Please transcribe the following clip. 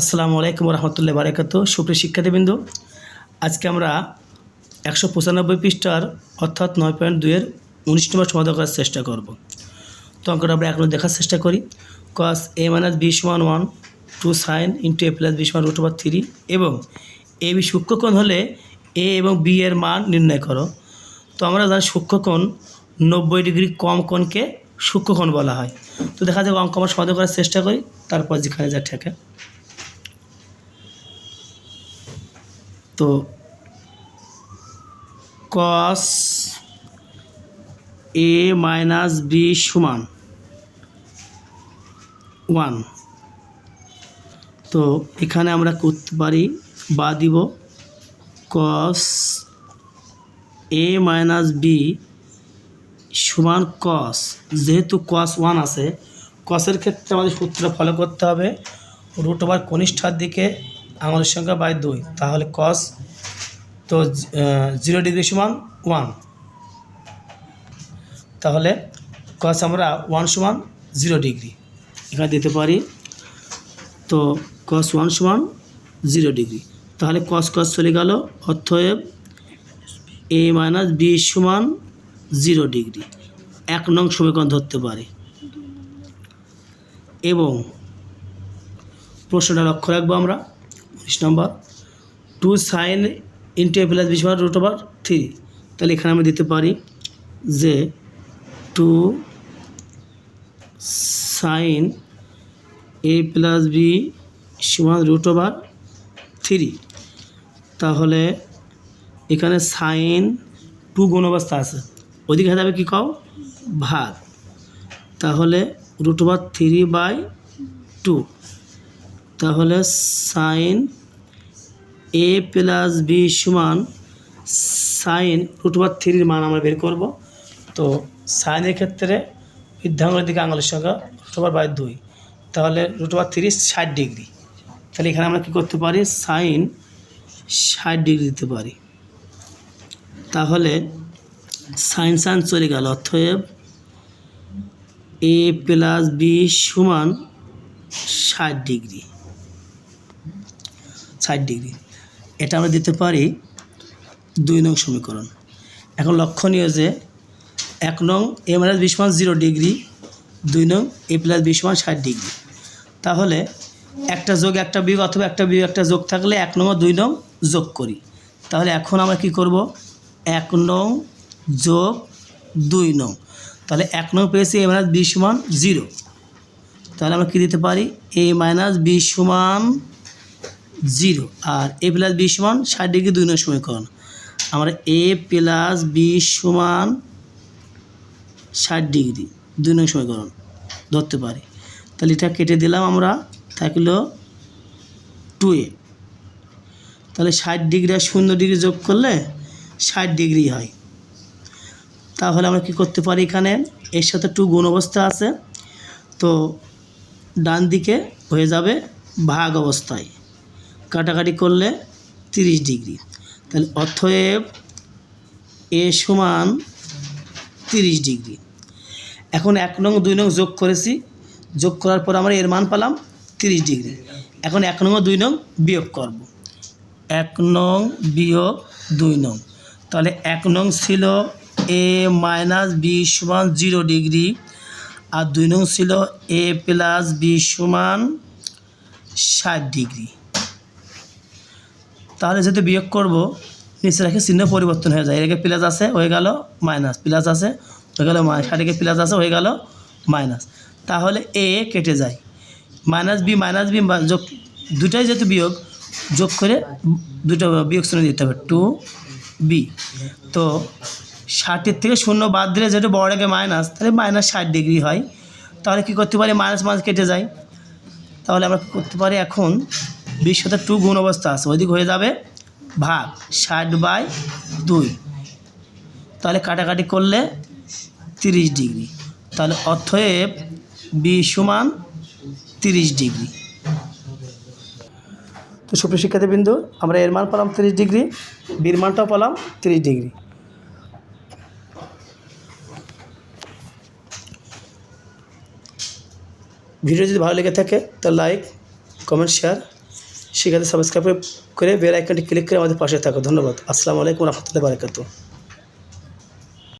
আসসালামু আলাইকুম রহমতুল্লাহ বারাকাতু। সুপ্রিয় শিক্ষার্থীবৃন্দ, আজকে আমরা একশো পঁচানব্বই পৃষ্ঠার অর্থাৎ নয় পয়েন্ট দুইয়ের উনিশ নম্বর সমাধান করার চেষ্টা করব। তো অঙ্কটা আমরা এখন দেখার চেষ্টা করি। কস এ মাইনাস বি সমান one two sine into A plus B সমান রুট ওভার থ্রি এবং এ বি সূক্ষ্মকোণ হলে এ এবং বি এর মান নির্ণয় করো। তো আমরা জানি সূক্ষ্মকোণ নব্বই ডিগ্রি কম কোণকে সূক্ষ্মকোণ বলা হয়। তো দেখা যাক অঙ্ক আমরা সমাধান করার চেষ্টা করি, তারপর যেখানে যা ঠেকে। তো কস এ মাইনাস বি সমান ওয়ান। তো এখানে আমরা করতে পারি, বা দিব কস এ মাইনাস বি সমান কস। যেহেতু কস ওয়ান আছে, কসের ক্ষেত্রে আমাদের সূত্র ফলো করতে হবে। রুট ওভার কনিষ্ঠার দিকে আঙুলের সংখ্যা বাই দুই। তাহলে কস তো জিরো ডিগ্রি সমান ওয়ান তাহলে কস আমরা ওয়ান সমান জিরো ডিগ্রি এখানে দিতে পারি, তো কস ওয়ান সমান জিরো ডিগ্রি তাহলে কস কস চলে গেল অর্থয়েব এ মাইনাস বি সমান জিরো ডিগ্রি এক নং সমীকরণ ধরতে পারি। এবং প্রশ্নটা লক্ষ্য রাখব আমরা। উনিশ নম্বর। Two sine into A plus B সমান রুট ওভার থ্রি তাহলে এখানে আমরা দিতে পারি যে two sine A plus B সমান রুট ওভার থ্রি তাহলে এখানে সাইন টু গুণ অবস্থা আছে। ওদিকে যাবে কী কও? ভাগ। তাহলে root over three by two তাহলে সাইন এ প্লাস বি সমান সাইন রুট ওভার থ্রির মান আমরা বের করব। তো সাইনের ক্ষেত্রে বৃদ্ধাঙ্গের দিকে আঙুলের সংখ্যা রুট ওভার বাই দুই। তাহলে রুট ওভার থ্রি ষাট ডিগ্রি। তাহলে এখানে আমরা কী করতে পারি? সাইন ষাট ডিগ্রি দিতে পারি। তাহলে সাইন সাইন চলে গেল। অর্থয়েব এ প্লাস বি সমান ষাট ডিগ্রি। ষাট ডিগ্রি। এটা আমরা দিতে পারি দুই নং সমীকরণ। এখন লক্ষণীয় যে এক নং এ মাইনাস বিশ মান জিরো ডিগ্রি, দুই নং এ প্লাস বি সমান ষাট ডিগ্রি। তাহলে একটা যোগ একটা বিয়োগ অথবা একটা বিয়োগ একটা যোগ থাকলে এক নং দুই নং যোগ করি। তাহলে এখন আমরা কি করব? এক নং যোগ দুই নং। তাহলে এক নং পেয়েছি এ মাইনাস বি সমান জিরো। তাহলে আমরা কী দিতে পারি? এ মাইনাস বি সমান জিরো। আর এ প্লাস বি সমান ষাট ডিগ্রি দুই নং সমীকরণ। আমরা এ প্লাস বি সমান ষাট ডিগ্রি দুই নং সমীকরণ ধরতে পারি। তাহলে এটা কেটে দিলাম আমরা থাকল টু এ। তাহলে ষাট ডিগ্রি আর শূন্য ডিগ্রি যোগ করলে ষাট ডিগ্রি হয়। তাহলে আমরা কি করতে পারি এখানে? এর সাথে টু গুণ অবস্থা আছে, তো ডান দিকে হয়ে যাবে ভাগ অবস্থায়। কাটাকাটি করলে তিরিশ ডিগ্রি। তাহলে অথয়েব এ সমান তিরিশ ডিগ্রি। এখন এক নং, দুই নং যোগ করেছি। যোগ করার পর আমরা এর মান পেলাম তিরিশ ডিগ্রি। এখন এক নং, দুই নং বিয়োগ করব। এক নং বিয়োগ দুই নং। তাহলে এক নং ছিল এ মাইনাস বি সমান জিরো ডিগ্রি আর দুই নং ছিল এ প্লাস বি সমান ষাট ডিগ্রি। তাহলে যেহেতু বিয়োগ করব, নিচে রেখে চিহ্ন পরিবর্তন হয়ে যায়। এর প্লাস আছে, হয়ে গেল মাইনাস প্লাস আছে, হয়ে গেল মাইনাস ষাটকে প্লাস আছে, হয়ে গেল মাইনাস তাহলে এ কেটে যায়। মাইনাস বি মাইনাস বি যোগ, দুটাই যেহেতু বিয়োগ, যোগ করে দুটো বিয়োগ শ্রেণি দিতে হবে টু বি তো ষাটের থেকে শূন্য বাদ দিলে যেহেতু বড়কে মাইনাস তাহলে মাইনাস ষাট ডিগ্রি হয়। তাহলে কী করতে পারি? মাইনাস মাইনাস কেটে যায়। তাহলে আমরা করতে পারি এখন? বিশ সাথে টু গুণ অবস্থা আছে। ওইদিক হয়ে যাবে ভাগ ষাট বাই দুই। তাহলে কাটাকাটি করলে তিরিশ ডিগ্রি। তাহলে অর্থয়েব বি সমান তিরিশ ডিগ্রি। তো সুপ্রিয় শিক্ষার্থীবৃন্দ, আমরা এর মান পেলাম তিরিশ ডিগ্রি, বির মানটাও পেলাম তিরিশ ডিগ্রি। ভিডিও যদি ভালো লেগে থাকে তো লাইক, কমেন্ট, শেয়ার সেখানে সাবস্ক্রাইব করে বেল আইকনটি ক্লিক করে আমাদের পাশে থাকো। ধন্যবাদ। আসসালামু আলাইকুম রহমতুল্লাহ বারকাতুহ।